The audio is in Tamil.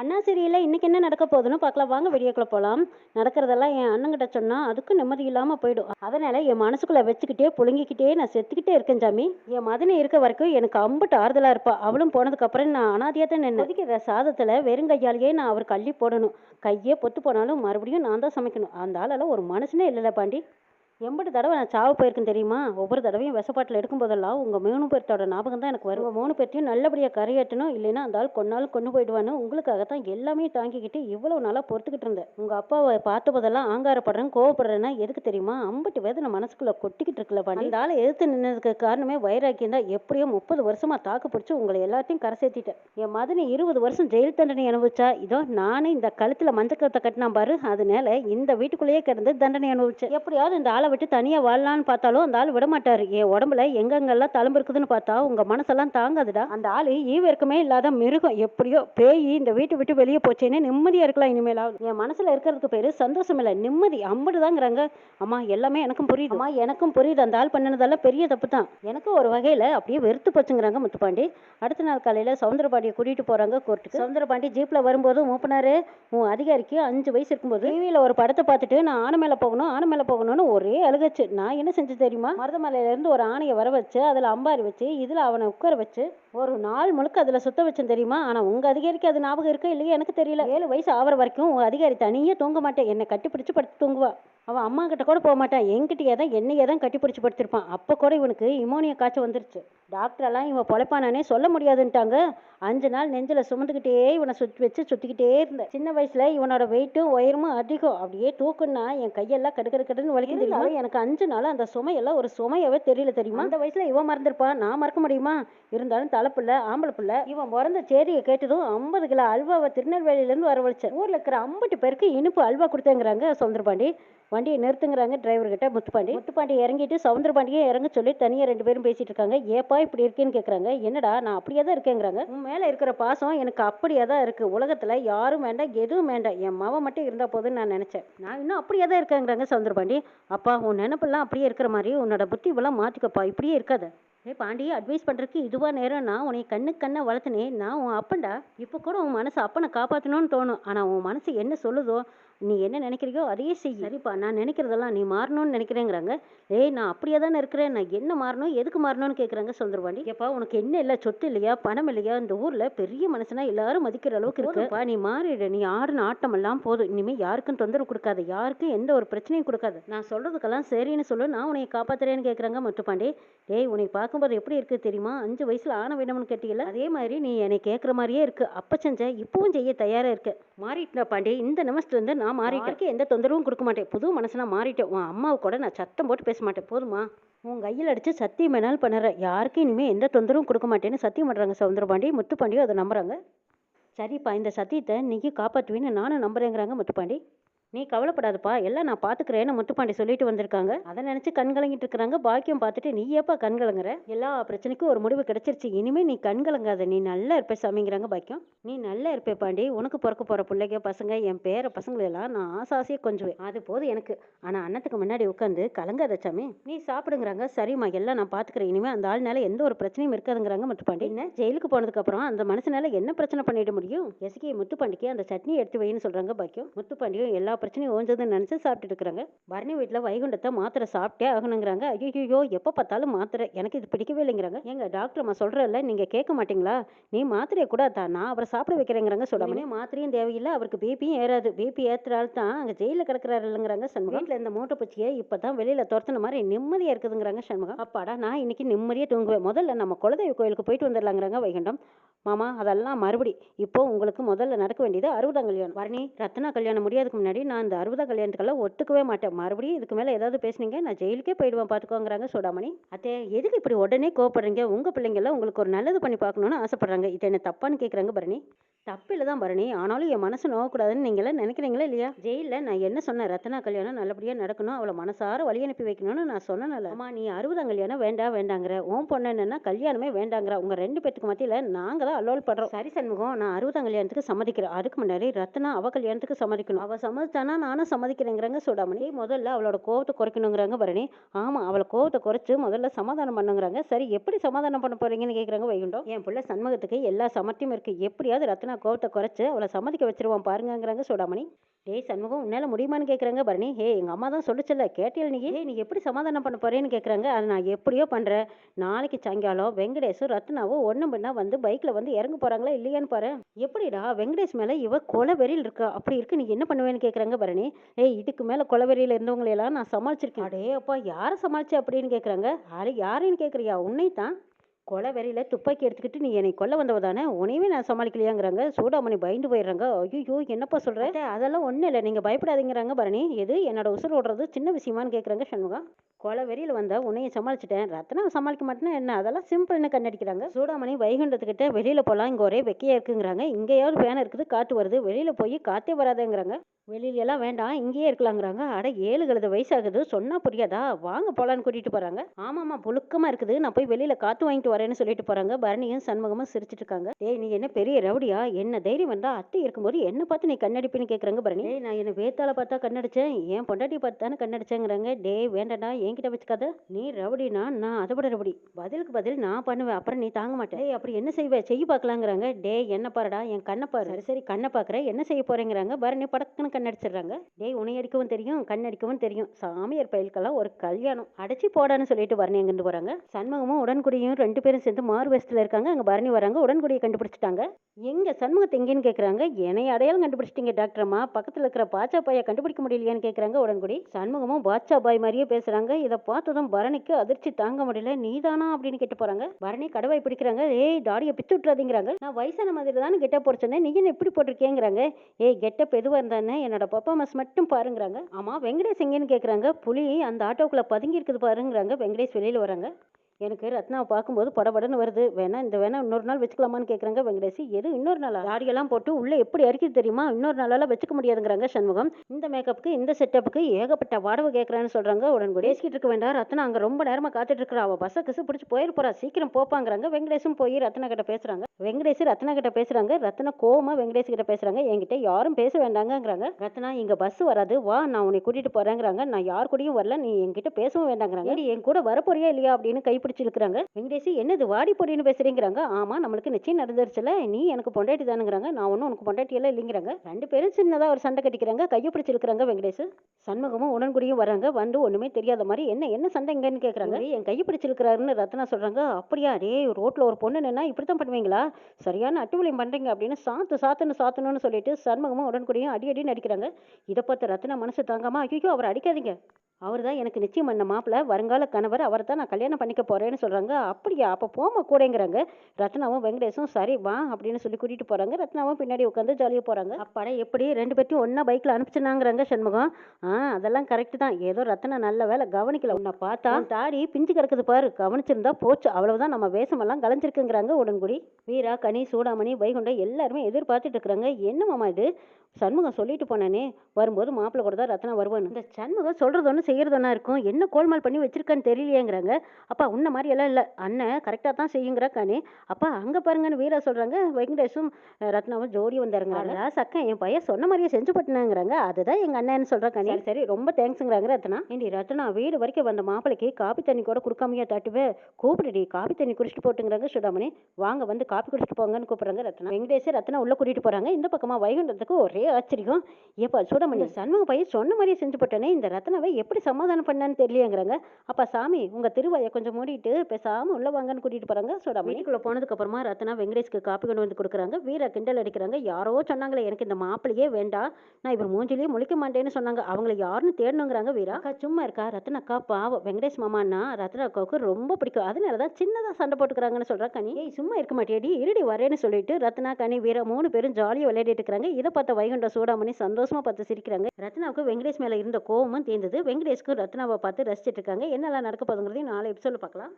அண்ணா சீரியலில் இன்றைக்கி என்ன நடக்க போகுதுன்னு பார்க்கலாம். வாங்க வீடியோக்குள்ளே போகலாம் நடக்கிறதெல்லாம் என் அண்ணங்கிட்ட சொன்னால் அதுக்கும் நிம்மதி இல்லாமல் போயிடும். அதனால் என் மனசுக்குள்ளே வச்சுக்கிட்டே புழுங்கிக்கிட்டே நான் செத்துக்கிட்டே இருக்கேன் சாமி. என் மதனை இருக்க வரைக்கும் எனக்கு அம்புட்டு ஆறுதலாக இருப்பா. அவளும் போனதுக்கப்புறம் நான் அனாதியாக தான் நின்று சாதத்தில் வெறும் கையாலேயே நான் அவர் கள்ளி போடணும். கையே பொத்து போனாலும் மறுபடியும் நான் தான் சமைக்கணும். அந்த ஆளால் ஒரு மனுஷனே இல்லைல்ல பாண்டி. எண்பது தடவை நான் சாவு போயிருக்கேன் தெரியுமா? ஒவ்வொரு தடவையும் விஷப்பாட்டில் எடுக்கும் போதெல்லாம் உங்கள் மூணு பேர்த்தோட ஞாபகம் தான் எனக்கு வரும். உங்கள் மூணு பேர்த்தையும் நல்லபடியாக கரையாட்டணும் இல்லைன்னா அந்த ஆள் கொன்னாலும் கொண்டு போயிடுவான்னு உங்களுக்காக தான் எல்லாமே தாங்கிக்கிட்டு இவ்வளோ நாளாக பொறுத்துக்கிட்டு இருந்தேன். உங்கள் அப்பாவை பார்த்த போதெல்லாம் ஆங்காரப்படுறேன் கோவப்படுறேன்னா எதுக்கு தெரியுமா? அம்பட்டு வேதனை மனசுக்குள்ளே கொட்டிக்கிட்டு இருக்கல பாண்டி. இந்த ஆளை எதிர்த்து நின்னதுக்கு காரணமே வைராக்கியம் தான். எப்படியோ முப்பது வருஷமாக தாக்கு பிடிச்சி உங்களை எல்லாத்தையும் கரை சேர்த்திட்டேன். என் மதனி இருபது வருஷம் ஜெயில் தண்டனை அனுபவிச்சா இதோ நானே இந்த கழுத்தில் மஞ்சக்கரத்தை கட்டினா பாரு அதனால இந்த வீட்டுக்குள்ளேயே கிடந்து தண்டனை அனுபவிச்சேன். எப்படியாவது இந்த ஆளை விட்டு தனியாக வாழலான்னு பார்த்தாலும் அந்த ஆள் விடமாட்டார். என் உடம்புல எங்கெங்கெல்லாம் தழும்பு இருக்குதுன்னு பார்த்தா உங்கள் மனசெல்லாம் தாங்காதுடா. அந்த ஆள் ஈவிற்குமே இல்லாத மிருகம். எப்படியோ பேய் இந்த வீட்டை விட்டு வெளியே போச்சேன்னு நிம்மதியாக இருக்கலாம் இனிமேலாவது. என் மனசில் இருக்கிறதுக்கு பேர் சந்தோஷம் இல்லை நிம்மதி. அம்படுதாங்கிறாங்க. அம்மா எல்லாமே எனக்கும் புரியுது. அம்மா எனக்கும் புரியுது. அந்த ஆள் பண்ணினதெல்லாம் பெரிய தப்பு தான் எனக்கும் ஒரு வகையில் அப்படியே வெறுத்து போச்சுங்கிறாங்க முத்துப்பாண்டி. அடுத்த நாள் காலையில் சவுந்தரபாண்டியை கூட்டிகிட்டு போகிறாங்க கோர்ட்டுக்கு. சவுந்தரபாண்டி ஜீப்பில் வரும்போது மூப்பனார் உன் அதிகாரிக்கு அஞ்சு வயசு இருக்கும்போது டிவியில் ஒரு படத்தை பார்த்துட்டு நான் ஆனை மேலே போகணும் ஆனை மேலே போகணும்னு ஒரே அழுகச்சு. நான் என்ன செஞ்சு தெரியுமா? மருதமலையிலேருந்து ஒரு ஆணையை வர வச்சு அதில் அம்பாரி வச்சு இதில் அவனை உட்கார வச்சு ஒரு நாள் முழுக்க அதில் சுத்த வச்சேன் தெரியுமா? ஆனால் உங்கள் அதிகாரிக்கு அது ஞாபகம் இருக்கா இல்லையா? எனக்கு தெரியல. ஏழு வயசு ஆகிற வரைக்கும் உங்கள் அதிகாரி தனியாக தூங்க மாட்டேன். என்னை கட்டிப்பிடிச்சு படுத்து தூங்குவா. அவன் அம்மா கிட்ட கூட போக மாட்டான் என்கிட்டயே தான் என்னையே தான் கட்டிப்பிடிச்சு படுத்திருப்பான். அப்போ கூட இவனுக்கு இமோனியா காய்ச்சல் வந்துருச்சு. டாக்டரெல்லாம் இவன் பொழைப்பானானே சொல்ல முடியாதுன்ட்டாங்க. அஞ்சு நாள் நெஞ்சில் சுமந்துக்கிட்டே இவனை சுற்றி வச்சு சுற்றிக்கிட்டே இருந்தேன். சின்ன வயசில் இவனோட வெயிட்டும் உயரமும் அதிகம். அப்படியே தூக்குன்னா என் கையெல்லாம் கடுக்கடு கடுன்னு வலிக்கும் தெரியுமா? எனக்கு அஞ்சு நாள் அந்த சுமையெல்லாம் ஒரு சுமையவே தெரியல தெரியுமா? அந்த வயசுல இவன் மறந்துருப்பான் நான் மறக்க முடியுமா? இருந்தாலும் தலைப்பிள்ள ஆம்பளை பிள்ளை இவன் பிறந்த சேதியை கேட்டதும் ஐம்பது கிலோ அல்வாவை திருநெல்வேலியிலேருந்து வரவழைச்சேன். ஊரில் இருக்கிற ஐம்பட்டு பேருக்கு இனிப்பு அல்வா கொடுத்தேங்கிறாங்க சுந்தரபாண்டி. வண்டியை நிறுத்துங்கிறாங்க டிரைவர்கிட்ட முத்துப்பாண்டி. முத்துப்பாண்டி இறங்கிட்டு சவுந்தரபாண்டியே இறங்க சொல்லி தனியாக ரெண்டு பேரும் பேசிட்டு இருக்காங்க. ஏப்பா இப்படி இருக்கேன்னு கேட்குறாங்க என்னடா நான் அப்படியே தான் இருக்கேங்கிறாங்க. உன் மேலே இருக்கிற பாசம் எனக்கு அப்படியே தான் இருக்குது உலகத்தில் யாரும் வேண்டாம் எதுவும் வேண்டாம். என் மவன் மட்டும் இருந்தால் போதும்னு நான் நினச்சேன். நான் இன்னும் அப்படியே தான் இருக்கேங்கிறாங்க சவுந்தரபாண்டி அப்பா உன் நினப்பெல்லாம் அப்படியே இருக்கிற மாதிரி உன்னோட புத்தி இப்பெல்லாம் மாற்றிக்கப்பா இப்படியே இருக்காத. ஏ பாண்டி அட்வைஸ் பண்ணுறதுக்கு இதுவாக நேரம். நான் உன்னை கண்ணு கண்ணை வளர்த்துனே. நான் உன் அப்பன்டா. இப்போ கூட உன் மனசு அப்பனை காப்பாற்றணும்னு தோணும். ஆனால் உன் மனசு என்ன சொல்லுதோ நீ என்ன நினைக்கிறியோ அதையே செய். சரிப்பா நான் நினைக்கிறதெல்லாம் நீ மாறணும்னு நினைக்கிறேங்கிறாங்க. ஏய் நான் அப்படியே தானே இருக்கிறேன். நான் என்ன மாறணும் எதுக்கு மாறணும்னு கேட்குறாங்க சுந்தரபாண்டி ஏப்பா உனக்கு என்ன இல்லை? சொத்து இல்லையா? பணம் இல்லையா? இந்த ஊரில் பெரிய மனுஷனா எல்லாரும் மதிக்கிற அளவுக்கு இருக்குப்பா நீ மாறிடு. நீ ஆடின ஆட்டம் எல்லாம் போதும். இனிமேல் யாருக்கும் தொந்தரவு கொடுக்காத. யாருக்கும் எந்த ஒரு பிரச்சனையும் கொடுக்காது. நான் சொல்கிறதுக்கெல்லாம் சரின்னு சொல்லு. நான் உன்னை காப்பாத்துறேன்னு கேட்குறாங்க முத்துப்பாண்டி. டேய் உன்னை பார்க்கும்போது எப்படி இருக்குது தெரியுமா? அஞ்சு வயசில் ஆன வேணும்னு கேட்டீங்களா அதே மாதிரி நீ என்னை கேட்குற மாதிரியே இருக்கு. அப்போ செஞ்ச இப்பவும் செய்ய தயாராக இருக்கு. மாறிட்டா பாண்டி. இந்த நிமிஷத்துலேருந்து நான் மாறிட்டேன். எந்த தொந்தரவும் கொடுக்க மாட்டேன். புது மனசனா மாறிட்டேன். உன் அம்மாவை கூட நான் சத்தம் போட்டு பேச மாட்டேன். போதுமா? உன் கையில் அடித்து சத்தியம் என்னால் பண்ணுற. யாருக்கும் இனிமேல் எந்த தொந்தரவும் கொடுக்க மாட்டேன்னு சத்தியம் பண்ணுறாங்க சவுந்தரபாண்டி. முத்துப்பாண்டியும் அதை நம்புறாங்க? சரிப்பா இந்த சத்தியத்தை நீங்க காப்பாற்றுவீன்னு நானும் நம்புறேங்கிறாங்க முத்துப்பாண்டி. நீ கவலைப்படாதப்பா எல்லாம் நான் பார்த்துக்கிறேன்னு முத்துப்பாண்டி சொல்லிட்டு வந்திருக்காங்க. அதை நினச்சி கண் கலங்கிட்டு இருக்கிறாங்க. பாக்கியம் பார்த்துட்டு நீ ஏப்பா கண் கலங்குற? எல்லா பிரச்சனைக்கும் ஒரு முடிவு கிடைச்சிருச்சு. இனிமே நீ கண் கலங்காத. நீ நல்லா இருப்ப சாமிங்கிறாங்க பாக்கியம். நீ நல்லா இருப்பே பாண்டி. உனக்கு பிறக்க போகிற பிள்ளைங்க பசங்க என் பேர பசங்களெல்லாம் நான் ஆசை கொஞ்சுவேன். அது போது எனக்கு. ஆனால் அன்னத்துக்கு முன்னாடி உட்காந்து கலங்காத சாமி. நீ சாப்பிடுங்கிறாங்க. சரிம்மா. எல்லாம் நான் பார்த்துக்கிறேன் இனிமேல் அந்த ஆள்னால எந்த ஒரு பிரச்சனையும் இருக்காதுங்கிறாங்க முத்துப்பாண்டி. என்ன? ஜெயிலுக்கு போனதுக்கப்புறம் அந்த மனுஷனால என்ன பிரச்சனை பண்ணிட முடியும்? எஸ்கே முத்துப்பாண்டிக்கு அந்த சட்னி எடுத்து வைன்னு சொல்கிறாங்க பாக்கியம். முத்துப்பாண்டியும் எல்லா பிரச்சனையும் ஓஞ்சதுன்னு நினச்சி சாப்பிட்டுட்டு இருக்கிறாங்க. பரணி வீட்டில் வைகுண்டத்தை மாத்திரை சாப்பிட்டே ஆகணுங்கிறாங்க. ஐயோ எப்போ பார்த்தாலும் மாத்திரை. எனக்கு இது பிடிக்கவே இல்லைங்கிறாங்க. எங்க டாக்டர் அம்மா சொல்கிறல்ல நீங்கள் கேட்க மாட்டீங்களா? நீ மாத்திரையை கூட தான் நான் அவரை சாப்பிட வைக்கிறேங்கிறாங்க சொல்லாமலே. மாத்திரையும் தேவையில்லை அவருக்கு பிபியும் ஏறாது. பிபி ஏற்றுறாள் தான் அங்கே ஜெயிலில் கிடக்குறாரு இல்லைங்கிறாங்க சண்முகம். வீட்டில் இந்த மூட்டை பூச்சியை இப்போ தான் வெளியில் துரத்துன மாதிரி நிம்மதியாக இருக்குதுங்கிறாங்க சண்முகம். அப்பாடா நான் இன்னைக்கு நிம்மதியாக தூங்குவேன். முதல்ல நம்ம குலதெய்வ கோயிலுக்கு போயிட்டு வந்துடலாங்கிறாங்க வைகுண்டம். மாமா அதெல்லாம் மறுபடி. இப்போ உங்களுக்கு முதல்ல நடக்க வேண்டியது அறுபதாம் கல்யாணம். வரணி ரத்னா கல்யாணம் முடியாதுக்கு முன்னாடி நான் இந்த அறுபதாம் கல்யாணத்துக்கெல்லாம் ஒத்துக்கவே மாட்டேன். மறுபடியும் இதுக்கு மேலே ஏதாவது பேசுனீங்க நான் ஜெயிலுக்கே போயிடுவேன் பார்த்துக்கோங்கிறாங்க சூடாமணி. அத்தே எதுக்கு இப்படி உடனே கோவப்படுறீங்க? உங்கள் பிள்ளைங்கெல்லாம் உங்களுக்கு ஒரு நல்லது பண்ணி பார்க்கணுன்னு ஆசைப்படுறாங்க. இது என்ன தப்பான்னு கேட்குறாங்க பரணி. தப்பில்லை தான் பரணி. ஆனாலும் என் மனசு நோகக்கூடாதுன்னு நீங்களாம் நினைக்கிறீங்களா இல்லையா? ஜெயிலில் நான் என்ன சொன்னேன்? ரத்னா கல்யாணம் நல்லபடியாக நடக்கணும். அவளை மனசார வழி அனுப்பி வைக்கணும்னு நான் சொன்னேன்ல அம்மா நீ அறுபதாம் கல்யாணம் வேண்டாம் வேண்டாங்கிற. உன் பொண்ணு என்னன்னா கல்யாணமே வேண்டாங்கிற. உங்கள் ரெண்டு பேத்துக்கு மத்தியில் நாங்கள் தான் அலோல் படுறோம். சரி சண்முகம் நான் அறுபதாம் கல்யாணத்துக்கு சம்மதிக்கிறேன். அதுக்கு முன்னாடி ரத்னா அவள் கல்யாணத்துக்கு சம்மதிக்கணும். அவள் சம்மதித்தானா நானும் சம்மதிக்கிறேங்கிறாங்க சூடாமணி முதல்ல அவளோட கோவத்தை குறைக்கணுங்கிறாங்க பரணி. ஆமாம் அவளை கோவத்தை குறைச்சு முதல்ல சமாதானம் பண்ணுங்கிறாங்க. சரி எப்படி சமாதானம் பண்ண போறீங்கன்னு கேட்குறாங்க வைகுண்டம். என் பிள்ளை சண்முகத்துக்கு எல்லா சமர்த்தியும் இருக்குது எப்படியாவது ரத்னா நான் கோவத்தை குறைச்சி அவளை சம்மதிக்க வச்சிருவான் பாருங்கங்கிறாங்க சூடாமணி. டேய் சண்முகம் உன்னால் முடியுமான்னு கேட்குறாங்க பரணி. ஹே எங்கள் அம்மா தான் சொல்லிச்சல கேட்டியல் நீ? ஏய் நீ எப்படி சமாதானம் பண்ண போறேன்னு கேட்குறாங்க அதை நான் எப்படியோ பண்ணுறேன் நாளைக்கு சாயங்காலம் வெங்கடேஷும் ரத்னாவும் ஒன்றும் பண்ணா வந்து பைக்கில் வந்து இறங்க போகிறாங்களா இல்லையான்னு பாரு. எப்படிடா வெங்கடேஷ் மேலே இவ கொலை வெறியில் இருக்கா? அப்படி இருக்கு நீ என்ன பண்ணுவேன்னு கேட்குறாங்க பரணி. ஏய் இதுக்கு மேலே கொலை வெறியில் இருந்தவங்களையெல்லாம் நான் சமாளிச்சிருக்கேன். அடே அப்பா யாரை சமாளிச்சு அப்படின்னு கேட்குறாங்க அது யாருன்னு கேட்குறியா உன்னை தான் கொலை வெறியில் துப்பாக்கி எடுத்துக்கிட்டு நீ என்னை கொல்ல வந்தவ தானே உனையுமே நான் சமாளிக்கலையாங்கிறாங்க. சூடாமணி பயந்து போயிடுறாங்க. ஐயோ என்னப்பா சொல்கிற அதெல்லாம் ஒன்றும் இல்லை. நீங்கள் பயப்படாதீங்கிறாங்க பரணி. எது? என்னோட உசுர் ஓடுறது சின்ன விஷயமான்னு கேட்குறாங்க சண்முகம். கொலை வெறியில் வந்த உன்னைய சமாளிச்சிட்டேன். ரத்னாவை சமாளிக்க மாட்டேன்னா என்ன? அதெல்லாம் சிம்பிள்னு கண்ணடிக்கிறாங்க. சூடாமணி வைகுண்டத்துக்கிட்ட வெளியில் போகலாம் இங்கே ஒரே வெக்கையாக இருக்குங்கிறாங்க. இங்கேயாவது ஃபேன் இருக்குது காற்று வருது. வெளியில் போய் காற்றே வராதேங்கிறாங்க. வெளியிலலாம் வேண்டாம் இங்கேயே இருக்கலாங்கிறாங்க. அட ஏழு கழுத வயசாகுது சொன்னால் புரியாதா? வாங்க போகலான்னு கூட்டிகிட்டு போகிறாங்க ஆமாம்மா புழுக்கமாக இருக்குது. நான் போய் வெளியில் காற்று வாங்கிட்டு வரேன்னு சொல்லிட்டு போகிறாங்க பரணியும் சண்முகமும் சிரிச்சிட்டு இருக்காங்க. டேய் நீ என்ன பெரிய ரவுடியா? என்ன தைரியம் வந்தால் அத்தை இருக்கும்போது என்ன பார்த்து நீ கண்ணடிப்புன்னு கேட்குறாங்க பரணி. நான் என்ன வேத்தால பார்த்தா கண்ணடிச்சேன் ஏன் பொண்டாட்டி பார்த்து தானே கண்ணடிச்சேங்கிறாங்க. டேய் வேண்டாடா என்கிட்ட வச்சுக்காத. நீ ரவுடினா நான் அதை விட ரவுடி. பதிலுக்கு பதில் நான் பண்ணுவேன். அப்புறம் நீ தாங்க மாட்டேன் அப்புறம் அப்படி என்ன செய்வே? செய்ய பார்க்கலாங்கிறாங்க. டேய் என்ன பாருடா என் கண்ணை பாரு. சரி சரி கண்ணை பார்க்குற. என்ன செய்ய போறேங்கிறாங்க? பரணி படக்குன்னு கண்ணடிச்சிடுறாங்க டேய் உன்னை அடிக்கவும் தெரியும் கண்ணடிக்கவும் தெரியும். சாமியார் பயலுக்கெல்லாம் ஒரு கல்யாணம். அடைச்சி போடான்னு சொல்லிட்டு பரணி அங்கிருந்து போறாங்க? சண்முகமும் உடன்குடியும் ரெண்டு பேரும் சேர்ந்து மாறு வேஷத்துல இருக்காங்க. அங்கே பரணி வராங்க. உடன்குடியை கண்டுபிடிச்சிட்டாங்க. எங்க சண்முகத்தை எங்கேன்னு கேட்குறாங்க என்னை அடையாளம் கண்டுபிடிச்சிட்டீங்க டாக்டர் பக்கத்தில் இருக்கிற பாச்சா பாயை கண்டுபிடிக்க முடியலையான்னு கேட்குறாங்க உடன்குடி. சண்முகமும் பாச்சா பாய் மாதிரியே பேசுறாங்க. இதை பார்த்ததும் பரணிக்கு அதிர்ச்சி தாங்க முடியல. நீதானா? அப்படின்னு கேட்டு போறாங்க. பரணி கடவாய் பிடிக்கிறாங்க. ஏய் தாடியை பிச்சு விட்டுறாதீங்கிறாங்க. நான் வயசான மாதிரி தானே கெட்ட போடுச்சேன் நீ என்ன இப்படி போட்டிருக்கேங்கிறாங்க ஏய் கெட்டப் எதுவாக இருந்தானே என்னோட பர்ஃபார்மன்ஸ் மட்டும் பாருங்கிறாங்க. ஆமா வெங்கடேஷ் எங்கேன்னு கேட்குறாங்க புலி அந்த ஆட்டோக்குள்ள பதுங்கி இருக்குது பாருங்கிறாங்க. வெங்கடேஷ் வெளியில் வராங்க. எனக்கு ரத்னாவை பார்க்கும்போது படபடன்னு வருது. வேணா இந்த வேணா இன்னொரு நாள் வச்சுக்கலாமான்னு கேட்குறாங்க வெங்கடேஷ் எது இன்னொரு நாளா? தாடியெல்லாம் போட்டு உள்ளே எப்படி அரிக்குது தெரியுமா? இன்னொரு நாளெல்லாம் வச்சுக்க முடியாதுங்கிறாங்க சண்முகம். இந்த மேக்கப்புக்கு இந்த செட்டப்புக்கு ஏகப்பட்ட வாடகை கேட்குறான்னு சொல்கிறாங்க உடன் பேசிக்கிட்டு இருக்க வேண்டாம். ரத்னா அங்கே ரொம்ப நேரமாக காத்துட்டு இருக்கிறா. அவள் பஸ்ஸை கிசு பிடிச்சி போயிருப்பா சீக்கிரம் போப்பாங்கிறாங்க. வெங்கடேஷும் போய் ரத்னா கிட்ட பேசுகிறாங்க வெங்கடேஷ் ரத்னா கிட்ட பேசுகிறாங்க ரத்னா கோவமா வெங்கடேஷ் கிட்ட பேசுகிறாங்க என்கிட்ட யாரும் பேச வேண்டாங்கங்கிறாங்க. ரத்னா இங்கே பஸ் வராது. வா நான் உன்னை கூட்டிகிட்டு போகிறேங்கிறாங்க நான் யார் கூடயும் வரல. நீ என்கிட்ட பேசவும் வேண்டாங்கிறாங்க. என் கூட வரப்போறியா இல்லையா அப்படின்னு கைப்பிடிச்சு இழுக்கிறாங்க வெங்கடேஷ் என்னது வாடி பொடின்னு பேசுறீங்கிறாங்க. ஆமா நம்மளுக்கு நிச்சயம் நடந்துருச்சுல. நீ எனக்கு பொண்டாட்டி தானுங்கிறாங்க. நான் ஒன்றும் உனக்கு பொண்டாட்டி எல்லாம் இல்லைங்கிறாங்க. ரெண்டு பேரும் சின்னதாக ஒரு சண்டை கட்டிக்கிறாங்க. கையை பிடிச்சு இழுக்கிறாங்க வெங்கடேஷ் சண்முகமும் உடன்குடியும் வராங்க. வந்து ஒண்ணுமே தெரியாத மாதிரி என்ன என்ன சண்டை எங்கன்னு கேட்குறாங்க என் கையை பிடிச்சு இழுக்கிறாருன்னு ரத்னா சொல்றாங்க. அப்படியா? டே ரோட்ல ஒரு பொண்ணு நின்னா இப்படி தான் பண்ணுவீங்களா? சரியான அட்டுவிளையம் பண்றீங்க அப்படின்னு சாத்து சாத்துன்னு சாத்தணும்னு சொல்லிட்டு சண்முகமும் உடன்குடியும் அடி அடின்னு அடிக்கிறாங்க. இதை பார்த்து ரத்னா மனசு தாங்காம ஐயோ அவர் அடிக்காதீங்க. அவர் தான் எனக்கு நிச்சயம் பண்ண மாப்பிள்ள வருங்கால கணவர் அவரை தான் நான் கல்யாணம் பண்ணிக்க போறேன்னு சொல்றாங்க. அப்படியா? அப்போ போமா கூடங்கிறாங்க. ரத்னாவும் வெங்கடேஷும் சரி வா அப்படின்னு சொல்லி கூட்டிட்டு போறாங்க. ரத்னாவும் பின்னாடி உட்காந்து ஜாலியாக போறாங்க. அப்பாடா எப்படி? ரெண்டு பேர்த்தையும் ஒண்ணா பைக்ல அனுப்பிச்சுனாங்கிறாங்க சண்முகம். ஆ அதெல்லாம் கரெக்ட் தான். ஏதோ ரத்னா நல்ல வேலை கவனிக்கல. உன்னை பார்த்தா தாடி பிஞ்சு கிடக்குது பாரு. கவனிச்சிருந்தா போச்சு. அவ்வளவுதான் நம்ம வேஷமெல்லாம் கலைஞ்சிருக்குங்கிறாங்க உடன்குடி. வீரா கனி சூடாமணி வைகுண்டம் எல்லாருமே எதிர்பார்த்துட்டு இருக்கிறாங்க. என்ன மாமா இது? சண்முகம் சொல்லிட்டு போனானே வரும்போது மாப்பிள்ளை கூட தான் ரத்னா வருவான்னு. இந்த சண்முகம் சொல்றது ஒன்று செய்யறது ஒன்றா இருக்கும். என்ன கோல்மால் பண்ணி வச்சிருக்கான்னு தெரியலையேங்கிறாங்க. அப்பா உன்ன மாதிரி எல்லாம் இல்லை. அண்ணன் கரெக்டாக தான் செய்யுங்கிறா கனி அப்பா அங்கே பாருங்கன்னு வீரா சொல்றாங்க. வெங்கடேஷும் ரத்னாவும் ஜோடி வந்தாருங்கிறாங்க. சக்கா என் பையன் சொன்ன மாதிரியே செஞ்சு போட்டுனாங்கிறாங்க. அதுதான் எங்க அண்ணன்னு சொல்றா கனி சரி, ரொம்ப தேங்க்ஸுங்கிறாங்க ரத்னா. ஏண்டி ரத்னா வீடு வரைக்கும் வந்த மாப்பிளைக்கு காப்பி தண்ணி கூட கொடுக்காமையா தாட்டுவே? கூப்பிடுடி காப்பி தண்ணி குடிச்சிட்டு போட்டுங்கிறாங்க சுடாமணி. வாங்க வந்து காப்பி குடிச்சிட்டு போங்கன்னு கூப்பிடுறாங்க ரத்னா. வெங்கடேஷ் ரத்னா உள்ள கூட்டிட்டு போறாங்க. இந்த பக்கமா வைகுண்டத்துக்கு ஒரே ஆச்சரியம் ஏப்பா சுடமணி சண்முக பையன் சொன்ன மாதிரியே செஞ்சு போட்டேனே இந்த ரத்னாவை எப்படி சமாதானம் பண்ணான்னு தெரியலையேங்கிறாங்க. அப்பா சாமி உங்க திருவாயை கொஞ்சம் மூடிட்டு பேசாம உள்ள வாங்கன்னு கூட்டிட்டு போறாங்க சுடாமணி. வீட்டுக்குள்ள போனதுக்கு அப்புறமா ரத்னா வெங்கடேஷ்க்கு காப்பி கொண்டு வந்து கொடுக்குறாங்க. வீரா கிண்டல் அடிக்கிறாங்க. யாரோ சொன்னாங்களே எனக்கு இந்த மாப்பிளையே வேண்டாம். நான் இவர் மூஞ்சிலேயே முழிக்க மாட்டேன்னு சொன்னாங்க. அவங்கள யாருன்னு தேடணுங்கிறாங்க வீரா. அக்கா சும்மா இருக்கா? ரத்னக்கா பாவம். வெங்கடேஷ் மாமான்னா ரத்னாக்காவுக்கு ரொம்ப பிடிக்கும். அதனால தான் சின்னதாக சண்டை போட்டுக்கிறாங்கன்னு சொல்றா கனி. ஏய் சும்மா இருக்க மாட்டியாடி. இருடி வரேன்னு சொல்லிட்டு ரத்னா கனி வீரா மூணு பேரும் ஜாலியாக விளையாடிட்டு இருக்காங்க இதை பார்த்த வைகுண்ட சூடாமணி சந்தோஷமா பார்த்து சிரிக்கிறாங்க. ரத்னாவுக்கு வெங்கடேஷ் மேல இருந்த கோவமும் தேர்ந்தது வெங்கடேஷ்க்கு ரத்னாவை பார்த்து ரசிச்சிட்டு இருக்காங்க. என்னெல்லாம் நடக்க போதுங்கிறதையும் நாளை எபிசோட பார்க்கலாம்.